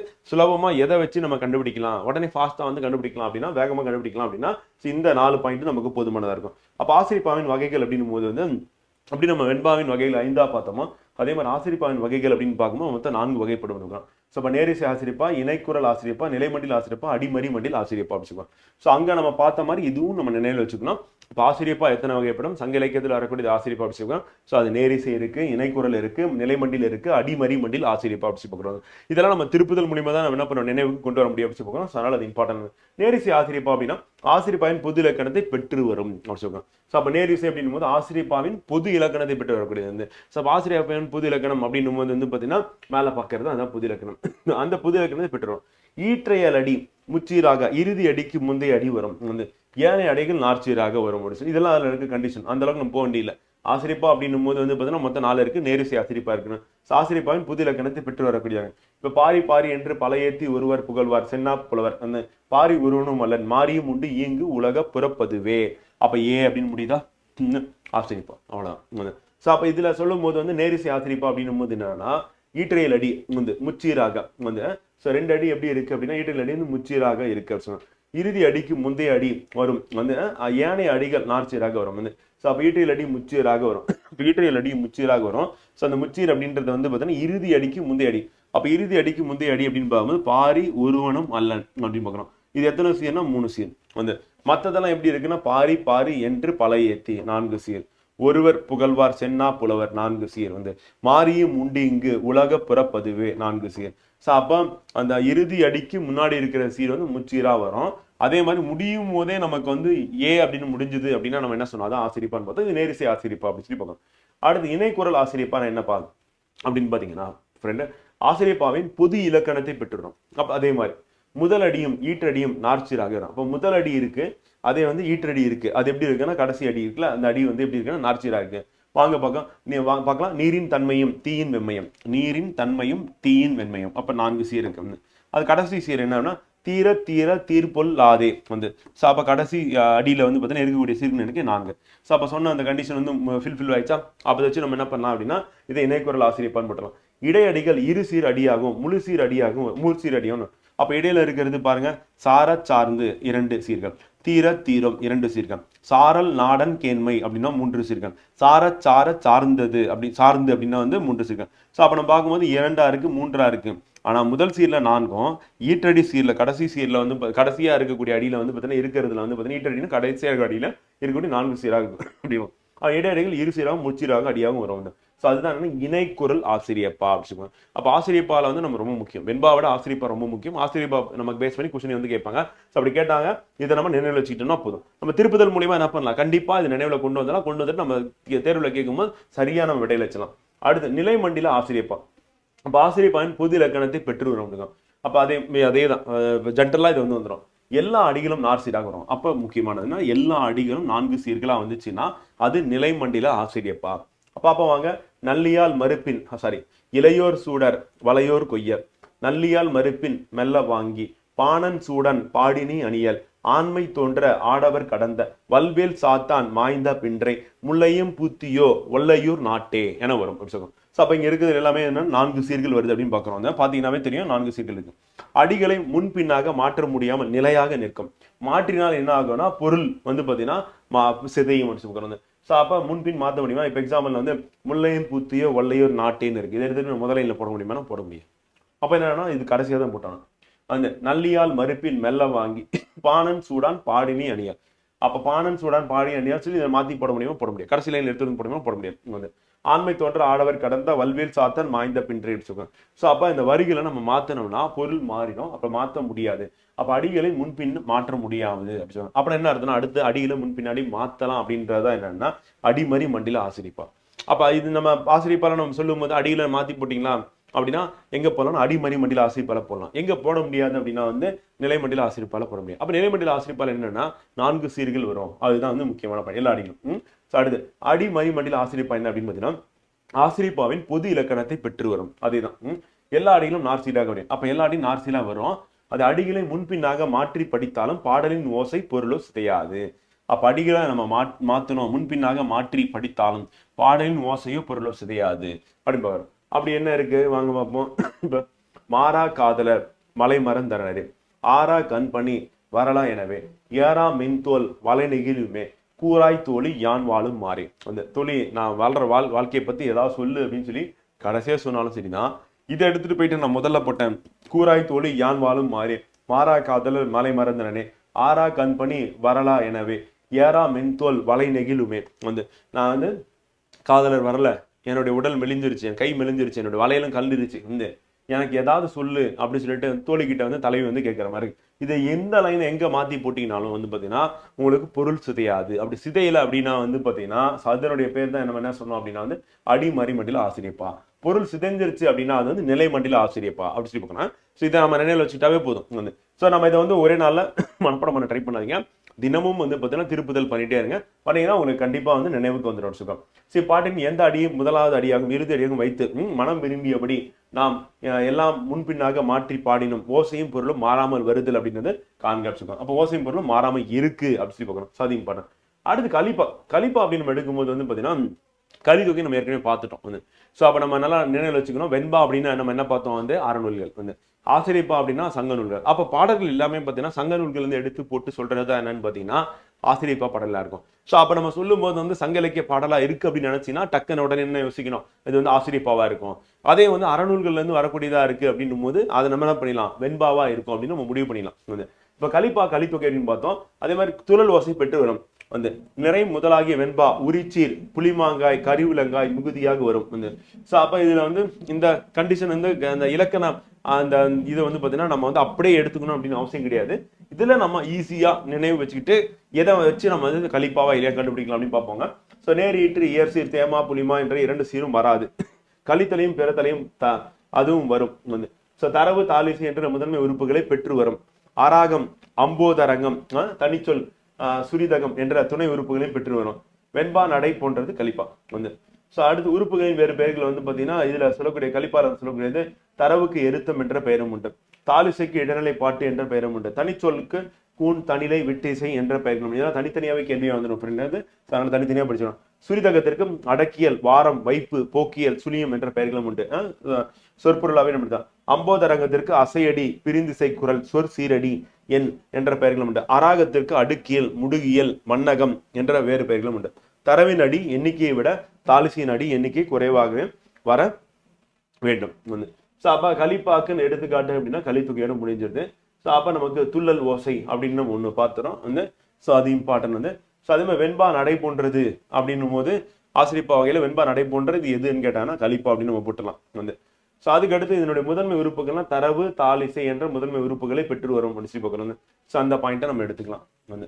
B: எதை வச்சு நம்ம கண்டுபிடிக்கலாம்? உடனே ஃபாஸ்ட்டாக வந்து கண்டுபிடிக்கலாம் அப்படின்னா வேகமாக கண்டுபிடிக்கலாம் அப்படின்னா இந்த நாலு பாயிண்ட் நமக்கு போதுமானதாக இருக்கும். அப்போ ஆசிரியப்பாவின் வகைகள் அப்படின்னும் போது வந்து அப்படி நம்ம வெண்பாவின் வகைகள் ஐந்தா பார்த்தோமோ அதே மாதிரி ஆசிரியப்பாவின் வகைகள் அப்படின்னு பார்க்கும்போது மொத்தம் நான்கு வகைப்படும். இருக்கும் ஸோ இப்போ நேரிசை ஆசிரியப்பா இணைக்குரல் ஆசிரியப்பா நிலைமண்டில் ஆசிரியப்பா அடிமறி மண்டில் ஆசிரியப்பா வச்சுக்கோம் ஸோ அங்கே நம்ம பார்த்த மாதிரி இதுவும் நம்ம நினைவில் வச்சுக்கணும். இப்போ ஆசிரியப்பா எத்தனை வகைப்படும்? சங்க இலக்கியத்தில் வரக்கூடிய ஆசிரியப்பா வச்சுக்கோம் ஸோ அது நேரிசை இருக்குது இணைக்குரல் இருக்குது நிலைமண்டில் இருக்குது அடிமறி மண்டில் ஆசிரியப்பா வச்சு பார்க்குறோம். இதெல்லாம் நம்ம திருப்புதல் மூலியமாக தான் நம்ம என்ன பண்ணுவோம் நினைவுக்கு கொண்டு வர முடியும் அப்படி பார்க்குறோம். ஸோ அதனால் அது இம்பார்ட்டன்ட் நேரிசை ஆசிரியப்பா அப்படின்னா ஆசிரியப்பாவின் பொது இலக்கணத்தை பெற்று வரும் அப்படி சொல்லுவோம் ஸோ அப்போ நேரிசை அப்படின்னும் போது ஆசிரியப்பாவின் பொது இலக்கணத்தை பெற்று வரக்கூடியது வந்து. ஸோ அப்போ ஆசிரியப்பாவின் பொது இலக்கணம் அப்படின்னும் போது வந்து பார்த்தீங்கன்னா மேலே பார்க்கறது அதான் பொது இலக்கணம். (laughs) அந்த பொது இலக்கணத்தை பெற்றுரும் ஈற்றையல் அடி முச்சீராக இறுதி அடிக்கு முந்தைய அடி வரும். வந்து ஏனைய அடிகள் நார்ச்சீராக வரும் அப்படின்னு சொல்லி. இதெல்லாம் அதில் இருக்க கண்டிஷன் அந்த அளவுக்கு நம்ம போக வேண்டியதில்லை. ஆசிரிப்பா அப்படின்னும் போது வந்து பார்த்தீங்கன்னா மொத்தம் நாலு இருக்கு. நேரிசை ஆசிரிப்பா இருக்கணும் ஆசிரிப்பாவின் ஆசிரியப்பாவின் புது இலக்கணத்தை பெற்று வரக்கூடியவங்க. இப்போ பாரி பாரி என்று பல ஏத்தி ஒருவர் புகழ்வார். சென்னா புலவர். அந்த பாரி உருவனும் அல்லன் மாரியும் உண்டு. இயங்கு உலக புறப்பதுவே. அப்ப ஏ அப்படின்னு முடியுதா? ஆசிரிப்பா. ஆசிரியப்பா அவ்வளவுதான் ஸோ அப்போ இதில் சொல்லும் போது வந்து நேரிசை ஆசிரியப்பா அப்படின்னும் போது என்னன்னா ஈற்றையல் அடி வந்து முச்சீராக வந்து ஸோ ரெண்டு அடி எப்படி இருக்கு அப்படின்னா ஈற்றையல் அடி வந்து முச்சீராக இருக்கு அப்படின்னு சொன்னா. இறுதி அடிக்கு முந்தைய அடி வரும். வந்து ஏனைய அடிகள் நார்ச்சீராக வரும். வந்து ஸோ அப்போ ஈட்டியில் அடி முச்சீராக வரும். இப்போ ஈட்டியில் அடி முச்சீராக வரும். ஸோ அந்த முச்சீர் அப்படின்றது வந்து பார்த்தீங்கன்னா இறுதி அடிக்கு முந்தைய அடி. அப்போ இறுதி அடிக்கு முந்தைய அடி அப்படின்னு பார்க்கும்போது பாரி ஒருவனும் அல்லன் அப்படின்னு பார்க்குறோம் இது எத்தனை சீர்னா மூணு சீர். வந்து மற்றதெல்லாம் எப்படி இருக்குன்னா பாரி பாரி என்று பழைய ஏத்தி நான்கு சீர். ஒருவர் புகழ்வார் சென்னா புலவர் நான்கு சீர். வந்து மாரியும் உண்டு இங்கு உலக புறப்பதுவே நான்கு சீர். ஸோ அப்போ அந்த இறுதி அடிக்கு முன்னாடி இருக்கிற சீர் வந்து முச்சீராக வரும். அதே மாதிரி முடியும் போதே நமக்கு வந்து ஏ அப்படின்னு முடிஞ்சது அப்படின்னா நம்ம என்ன சொன்னோம்? அதான் ஆசிரியப்பான்னு பார்த்தா இது நேரிசை ஆசிரியப்பா அப்படின்னு சொல்லி பார்க்கணும். அடுத்து இணைக்குரல் ஆசிரியப்பா நான் என்னப்பா அப்படின்னு பார்த்தீங்கன்னா ஃப்ரெண்டு ஆசிரியப்பாவின் பொது இலக்கணத்தை பெற்றுடும் அப்போ அதே மாதிரி முதல் அடியும் ஈற்றடியும் நார்ச்சீராக வரும். அப்போ முதல் அடி இருக்கு அதே வந்து ஈற்றடி இருக்கு. அது எப்படி இருக்குன்னா கடைசி அடி இருக்குல்ல அந்த அடி வந்து எப்படி இருக்குன்னா நார்ச்சீராக இருக்கு. வாங்க பார்க்கலாம். நீ வாங்க பார்க்கலாம். நீரின் தன்மையும் தீயின் வெண்மையும். நீரின் தன்மையும் தீயின் வெண்மையும். அப்போ நான்கு சீர் இருக்கு. அது கடைசி சீர் என்னன்னா தீர தீர தீர்ப்பொல் லாதே. வந்து ஸோ அப்போ கடைசி அடியில் வந்து பார்த்தீங்கன்னா இருக்கக்கூடிய சீர்னு எனக்கு நான்கு. ஸோ அப்போ சொன்ன அந்த கண்டிஷன் வந்து ஃபில்ஃபில் ஆயிடுச்சா? அப்போ வச்சு நம்ம என்ன பண்ணலாம் அப்படின்னா இதை இணைக்குரல் ஆசிரியர் பயன்படுத்தலாம். இடையடிகள் இரு சீர் அடியாகும் முழு சீர் அடியாகும் முழு சீர் அடியாகும். அப்போ இடையில இருக்கிறது பாருங்க சார சார்ந்து இரண்டு சீர்கள். தீர தீரம் இரண்டு சீர்கள் சாரல் நாடன் கேண்மை அப்படின்னா மூன்று சீர்கள் சார சார சார்ந்தது அப்படி சார்ந்து அப்படின்னா வந்து மூன்று சீர்கள் ஸோ அப்போ நம்ம பார்க்கும்போது இரண்டா இருக்கு மூன்றா இருக்கு. ஆனால் முதல் சீரில் நான்கும் ஈற்றடி சீரில் கடைசி சீரில் வந்து கடைசியாக இருக்கக்கூடிய அடியில் வந்து பார்த்தீங்கன்னா இருக்கிறதுல வந்து பார்த்தீங்கன்னா ஈற்றடினா கடைசியாக இருக்க அடியில் இருக்கக்கூடிய நான்கு சீராக இருக்கும். (laughs) அப்படியும் அஹ் இடையடிகள் இரு சீராகவும் முச்சீராகவும் அடியாகவும் வரும் வந்து. ஸோ அதுதான் என்ன இணைக்குரல் ஆசிரியப்பா அப்படின்னு சொல்லுவாங்க. அப்போ ஆசிரியப்பாவில் வந்து நம்ம ரொம்ப முக்கியம். வெண்பாவோட ஆசிரியப்பா ரொம்ப முக்கியம். ஆசிரியப்பா நமக்கு பேஸ் பண்ணி கொஸ்டின் வந்து கேட்பாங்க. ஸோ அப்படி கேட்டாங்க இதை நம்ம நினைவில் வச்சுக்கிட்டோம்னா போதும். நம்ம திருப்புதல் மூலியமாக என்ன பண்ணலாம்? கண்டிப்பாக இது நினைவில் கொண்டு வந்தாலும் கொண்டு வந்துட்டு நம்ம தேர்வில் கேட்கும்போது சரியாக நம்ம விடையில் வச்சலாம் அடுத்து நிலை மண்டியில் ஆசிரியப்பா. அப்போ ஆசிரியப்பாவின் பொது இலக்கணத்தை பெற்று வரும் அப்போ அதே அதே தான் ஜென்ரலாக இது வந்து வந்துடும் எல்லா அடிகளும் நார் சீராக வரும். அப்போ முக்கியமானதுன்னா எல்லா அடிகளும் நான்கு சீர்களாக வந்துச்சுன்னா அது நிலைமண்டில ஆசிரியப்பா. அப்போ அப்போ வாங்க நல்லியால் மறுப்பின் சாரி இளையோர் சூடர் வளையோர் கொய்யர். நல்லியால் மறுப்பின் மெல்ல வாங்கி பாணன் சூடன் பாடினி அணியல். ஆண்மை தோன்ற ஆடவர் கடந்த வல்வேல் சாத்தான் மாய்ந்த பின்றை. முல்லையும் பூத்தியோ ஒல்லையூர் நாட்டே என வரும் அப்படி சொல்லுவோம் ஸோ அப்போ இங்கே இருக்கிறது எல்லாமே என்ன? நான்கு சீர்கள் வருது அப்படின்னு பார்க்குறோம். பார்த்தீங்கன்னாவே தெரியும் நான்கு சீர்கள் இருக்கு. அடிகளை முன்பின்னாக மாற்ற முடியாமல் நிலையாக நிற்கும். மாற்றினால் என்ன ஆகும்னா பொருள் வந்து பார்த்தீங்கன்னா மா சிதையும் அப்படின்னு ஸோ அப்போ முன்பின் மாற்ற முடியுமா? இப்போ எக்ஸாம்பிள் வந்து முல்லையும் பூத்தியோ ஒல்லையூர் நாட்டேன்னு இருக்குது இதை எடுத்துகிட்டு முதலையில் போட முடியுமா? போட முடியும். அப்போ என்னன்னா இது கடைசியாக தான் போட்டாங்க. அந்த நல்லியால் மறுப்பின் மெல்ல வாங்கி பாணன் சூடான் பாடினி அணியால். அப்போ பாணன் சூடான் பாடி அணியால் சொல்லி இதை மாற்றி போட முடியுமா? போட முடியாது. கடைசி லைன் எடுத்து போட முடியுமா? போட முடியாது. வந்து ஆண்மை தோன்ற ஆடவர் கடந்த வல்வேல் சாத்தன் மாய்ந்த பின்றே சொல்லுவோம் ஸோ அப்போ இந்த வரிகளை நம்ம மாற்றினோம்னா பொருள் மாறிடும். அப்போ மாற்ற முடியாது. அப்போ அடிகளை முன்பின் மாற்ற முடியாது அப்படி சொல்லுவாங்க அப்புறம் என்ன அர்த்தம்னா அடுத்து அடிகளை முன்பின்னாடி மாற்றலாம் அப்படின்றதா என்னன்னா அடிமறி மண்டில ஆசிரிப்பா. அப்போ இது நம்ம ஆசிரியப்பால நம்ம சொல்லும் போது அடியில மாற்றி போட்டிங்களா? அப்படின்னா எங்கே போகலாம் அடிமணி மண்டில ஆசிரியப்பால போடலாம். எங்கே போட முடியாது அப்படின்னா வந்து நிலைமண்டியில் ஆசிரியப்பால போட முடியும் அப்போ நிலைமண்டியில் ஆசிரியப்பால என்னன்னா நான்கு சீர்கள் வரும். அதுதான் வந்து முக்கியமான பயன் எல்லா அடிகளும் ம்? அடுத்து அடிமணி மண்டில ஆசிரியப்பா என்ன அப்படின்னு பார்த்தீங்கன்னா ஆசிரியப்பாவின் பொது இலக்கணத்தை பெற்று வரும். அதேதான். எல்லா அடிகளும் நார்சீலாக வரும். அப்போ எல்லா அடியும் நார்சீலாக வரும். அது அடிகளை முன்பின்னாக மாற்றி படித்தாலும் பாடலின் ஓசை பொருளோ சிதையாது. அப்ப அடிகளை நம்ம மா மாத்தணும் முன்பின்னாக மாற்றி படித்தாலும் பாடலின் ஓசையோ பொருளோ சிதையாது. அப்படின்பவர் அப்படி என்ன இருக்கு? வாங்க பார்ப்போம். (coughs) மாறா காதலர் மலை மறந்தரனரே ஆறா கண் பணி எனவே. ஏறா மென்தோல் வலை நெகிழுமே. கூராய் தோழி யான் வாழும் மாறி. அந்த தொழி நான் வாழ்ற வாழ் வாழ்க்கையை பத்தி ஏதாவது சொல்லு அப்படின்னு சொல்லி கடைசியா சொன்னாலும் சரிதான். இதை எடுத்துட்டு போயிட்டு நான் முதல்ல போட்டேன். கூராய் தோழி யான் வாழும் மாறே. மாறா காதலர் மலை மறந்தனே ஆறா கண் பணி வரலா எனவே. ஏறா மென்தோல் வலை நெகிழுமே. வந்து நான் வந்து காதலர் வரல. என்னுடைய உடல் மெலிஞ்சிருச்சு. என் கை மெலிஞ்சிருச்சு. என்னோட வலையெல்லாம் கல்லிருச்சு வந்து எனக்கு ஏதாவது சொல்லு அப்படின்னு சொல்லிட்டு தோழிக்கிட்ட வந்து தலைவி வந்து கேட்குற மாதிரி இதை எந்த லைனை எங்கே மாற்றி போட்டிங்கனாலும் வந்து பார்த்தீங்கன்னா உங்களுக்கு பொருள் சிதையாது. அப்படி சிதையில அப்படின்னா வந்து பார்த்தீங்கன்னா சதுரனுடைய பேர் தான் நம்ம என்ன சொன்னோம் அப்படின்னா வந்து அடிமறி மண்டில ஆசிரியப்பா. பொருள் சிதைஞ்சிருச்சு அப்படின்னா அது வந்து நிலை மண்டியில் ஆசிரியப்பா. அப்படி சொல்லி பார்க்கணும் ஸோ இதை நம்ம நினைவில் வச்சுட்டாவே போதும். வந்து. ஸோ நம்ம இதை வந்து ஒரே நாளில் (laughs) மனப்படம் பண்ண ட்ரை பண்ணாதீங்க. தினமும் வந்து பார்த்தீங்கன்னா திருப்புதல் பண்ணிட்டே இருங்க. பண்ணீங்கன்னா உங்களுக்கு கண்டிப்பாக வந்து நினைவுக்கு வந்துடும் சுகம். சரி பாட்டின் எந்த அடியும் முதலாவது அடியாகவும் இறுதி அடியாகவும் வைத்து மனம் விரும்பியபடி நாம் எல்லாம் முன்பின்னாக மாற்றி பாடினோம். ஓசையும் பொருளும் மாறாமல் வருதல் அப்படின்றது காண்க அப்போ ஓசையும் பொருளும் மாறாமல் இருக்கு அப்படின்னு சொல்லி பார்க்கணும். சாதியும் பாடம் அடுத்து கலிப்பா. கலிப்பா அப்படின்னு நம்ம எடுக்கும்போது வந்து பார்த்தீங்கன்னா கலிதொகை நம்ம ஏற்கனவே பார்த்துட்டோம் வந்து. ஸோ அப்போ நம்ம நல்லா நினைவில் வச்சுக்கணும். வெண்பா அப்படின்னா நம்ம என்ன பார்த்தோம் வந்து? அறநூல்கள் வந்து. ஆசிரியப்பா அப்படின்னா சங்க நூல்கள். அப்போ பாடல்கள் எல்லாமே பார்த்தீங்கன்னா சங்க நூல்கள் வந்து எடுத்து போட்டு சொல்றது என்னன்னு பார்த்தீங்கன்னா ஆசிரியப்பா பாடலாக இருக்கும். ஸோ அப்போ நம்ம சொல்லும்போது வந்து சங்க இலக்கிய பாடலாக இருக்குது அப்படின்னு நினச்சின்னா டக்குன்னு உடனே என்ன யோசிக்கணும்? இது வந்து ஆசிரியப்பாவாக இருக்கும். அதே வந்து அறநூல்கள்லேருந்து வரக்கூடியதாக இருக்குது அப்படின்னும் போது அதை நம்ம என்ன பண்ணிடலாம்? வெண்பாவாக இருக்கும் அப்படின்னு நம்ம முடிவு பண்ணிடலாம். வந்து இப்போ கலிப்பா கலித்தொகை அப்படின்னு பார்த்தோம். அதே மாதிரி துழல் ஓசை பெற்று வரும். வந்து நிறை முதலாகிய வெண்பா உரிச்சீர் புளிமாங்காய் கறிவுலங்காய் மிகுதியாக வரும் வந்து. ஸோ அப்போ இதில் வந்து இந்த கண்டிஷன் வந்து அந்த இலக்கணம் அந்த இதை வந்து பார்த்தீங்கன்னா நம்ம வந்து அப்படியே எடுத்துக்கணும் அப்படின்னு அவசியம் கிடையாது. இதில் நம்ம ஈஸியாக நினைவு வச்சுக்கிட்டு எதை வச்சு நம்ம வந்து கழிப்பாவா இல்லையா கண்டுபிடிக்கலாம் அப்படின்னு பார்ப்போங்க. ஸோ நேர் ஈற்று தேமா புளிமா என்ற இரண்டு சீரும் வராது. கழித்தலையும் பிறத்தலையும் த அதுவும் வரும் வந்து. ஸோ தரவு தாலிசை என்ற முதன்மை உறுப்புகளை பெற்று வரும். அராகம் அம்போதரங்கம் ஆ, தனிச்சொல் சுரிதகம் என்ற துணை உறுப்புகளையும் பெற்று வரும். வெண்பா நடை போன்றது கலிப்பா. வந்து ஸோ அடுத்து உறுப்புகளின் வேறு பெயர்கள் வந்து பார்த்தீங்கன்னா இதில் சொல்லக்கூடிய கழிப்பாளர் சொல்லக்கூடியது தரவுக்கு எருத்தம் என்ற பெயரும் உண்டு. தாலிசைக்கு இடைநிலை பாட்டு என்ற பெயரும் உண்டு. தனிச்சொல்லுக்கு கூன் தனிலை விட்டிசை என்ற பெயர்கள் இதெல்லாம் தனித்தனியாகவே கேள்வியா வந்துடும் அப்படின்றது அதனால் தனித்தனியாக படிச்சிடும் சுரிதகத்திற்கு அடக்கியல் வாரம் வைப்பு போக்கியல் சுழியம் என்ற பெயர்களும் உண்டு. சொற்பொருளாகவே சொற்பொருளாவே நம்ம தான் அம்போதரங்கத்திற்கு அசையடி பிரிந்திசை குரல் சொற் சீரடி எண் என்ற பெயர்களும் உண்டு. அராகத்திற்கு அடுக்கியல் முடுகியல் மன்னகம் என்ற வேறு பெயர்களும் உண்டு. தரவின் அடி எண்ணிக்கையை விட தாலிசியின் அடி எண்ணிக்கை குறைவாகவே வர வேண்டும். வந்து. ஸோ அப்போ கலிப்பாக்குன்னு எடுத்துக்காட்டு அப்படின்னா கலித்தொகையோட முடிஞ்சிருது. ஸோ அப்போ நமக்கு துள்ளல் ஓசை அப்படின்னு நம்ம ஒன்று பார்த்துறோம் வந்து ஸோ அது இம்பார்ட்டன்ட் வந்து. ஸோ அதே மாதிரி வெண்பா நடை போன்றது அப்படின்னும் போது ஆசிரியப்பா வகையில் வெண்பா நடை போன்றது எதுன்னு கேட்டாங்கன்னா கலிப்பா அப்படின்னு நம்ம போட்டுலாம் வந்து. ஸோ அதுக்கு அடுத்து இதனுடைய முதன்மை உறுப்புகள்லாம் தரவு தாலிசை என்ற முதன்மை உறுப்புகளை பெற்று வரும் முடிச்சு பார்க்கணும் ஸோ அந்த பாயிண்ட்டை நம்ம எடுத்துக்கலாம். வந்து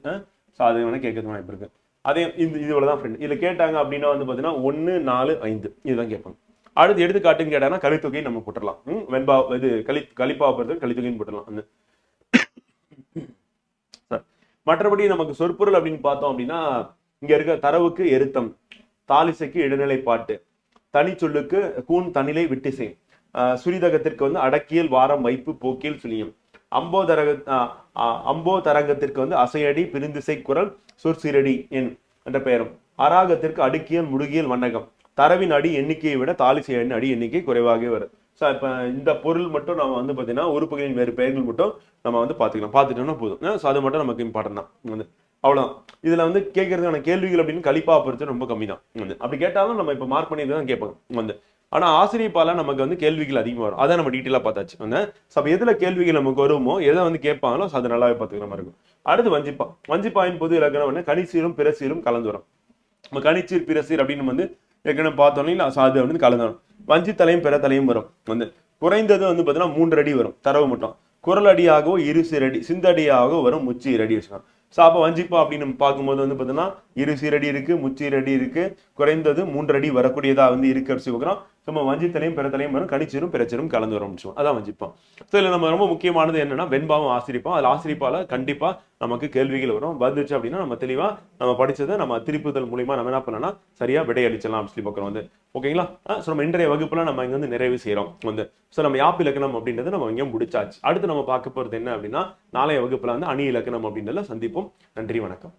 B: ஸோ அது வேணால் கேட்கறது வாய்ப்பு இருக்கு. அதே இந்த இதோட தான் ஃப்ரெண்ட் இதில் கேட்டாங்க அப்படின்னா வந்து பார்த்தீங்கன்னா ஒன்று நாலு ஐந்து. இதுதான் கேட்பாங்க அடுத்து எடுத்துக்காட்டுன்னு கேட்டாங்கன்னா கலித்தொகையை நம்ம போட்டுடலாம். ம், வெண்பா இது கலி கலிப்பாவை பொறுத்த கலித்தொகைன்னு போட்டுடலாம். வந்து மற்றபடி நமக்கு சொற்பொருள் அப்படின்னு பார்த்தோம் அப்படின்னா இங்கே இருக்க தரவுக்கு எருத்தம் தாலிசைக்கு இடைநிலை பாட்டு தனிச்சொல்லுக்கு கூன் தனிலை விட்டிசை. சுரிதகத்திற்கு வந்து அடக்கியல் வாரம் வைப்பு போக்கியல் சுழியம் அம்போதரக அம்போதரங்கத்திற்கு வந்து அசையடி பிரிந்திசை குரல் சொற்சிரடி என் என்ற பெயரும். அராகத்திற்கு அடுக்கியல் முடுகியல் வண்ணகம். தரவின் அடி எண்ணிக்கையை விட தாலிசை அடி எண்ணிக்கை குறைவாகவே வரும். ஸோ இப்போ இந்த பொருள் மட்டும் நம்ம வந்து பார்த்தீங்கன்னா உறுப்புகளின் வேறு பெயர்கள் மட்டும் நம்ம வந்து பார்த்துக்கலாம் பார்த்துட்டோம்னா போதும். ஸோ அது மட்டும் நமக்கு இம்பார்ட்டன் தான். வந்து அவ்வளோதான் இதில் வந்து கேட்கறதுக்கான கேள்விகள் அப்படின்னு கலிப்பா பொறுத்து ரொம்ப கம்மி தான் வந்து அப்படி கேட்டாலும் நம்ம இப்போ மார்க் பண்ணி தான் கேட்பாங்க வந்து ஆனால் ஆசிரியப்பால நமக்கு வந்து கேள்விகள் அதிகமாக வரும். அதை நம்ம டீட்டெயிலாக பார்த்தாச்சு. வந்து ஸோ அப்போ எதில் கேள்விகள் நமக்கு வருமோ எதை வந்து கேட்பாங்களோ அது நல்லாவே பார்த்துக்கிற மாதிரி இருக்கும். அடுத்து வஞ்சிப்பா. வஞ்சிப்பாயின் பொது இலக்கணம் வந்து கனிச்சீரும் பிறசீரும் கலந்து வரும் நம்ம கனிச்சீர் பிறசீர் அப்படின்னு வந்து ஏற்கனவே பார்த்தோன்னே இல்லை அது வந்து கலந்து வரும் வஞ்சி தலையும் பிற தலையும் வரும். வந்து குறைந்தது வந்து பார்த்தீங்கன்னா மூன்று அடி வரும். தரவு மட்டும். குரல் அடியாகவோ இரு சீரடி சிந்தடியாகவோ வரும். முச்சி இரடி வச்சுக்கலாம் ஸோ அப்போ வஞ்சிப்பா அப்படின்னு நம்ம பார்க்கும்போது வந்து பார்த்தீங்கன்னா இரு சீரடி இருக்குது முச்சி இரடி குறைந்தது மூன்று அடி வந்து இருக்கு அப்படி சொல்லுறோம் நம்ம வஞ்சித்தலையும் பிறத்தலையும் வரும் கனிச்சீரும் பிறச்சிரும் கலந்து வரும் அதான் வஞ்சிப்போம். ஸோ இதில் நம்ம ரொம்ப முக்கியமானது என்னன்னா வெண்பாவும் ஆசிரிப்போம். அதில் ஆசிரிப்பால் கண்டிப்பாக நமக்கு கேள்விகள் வரும். வந்துச்சு அப்படின்னா நம்ம தெளிவாக நம்ம படித்ததை நம்ம திருப்புதல் மூலியமாக நம்ம என்ன பண்ணலாம் சரியாக விடையளிச்சலாம் சொல்லி பார்க்குறோம் வந்து. ஓகேங்களா ஸோ நம்ம இன்றைய வகுப்பில் நம்ம இங்கே வந்து நிறைவு செய்கிறோம் வந்து ஸோ நம்ம யாப் இலக்கணம் அப்படின்றது நம்ம இங்கே முடிச்சாச்சு. அடுத்து நம்ம பார்க்க போகிறது என்ன அப்படின்னா நாளைய வகுப்பில் வந்து அணி இலக்கணம் அப்படின்றத சந்திப்போம். நன்றி வணக்கம்.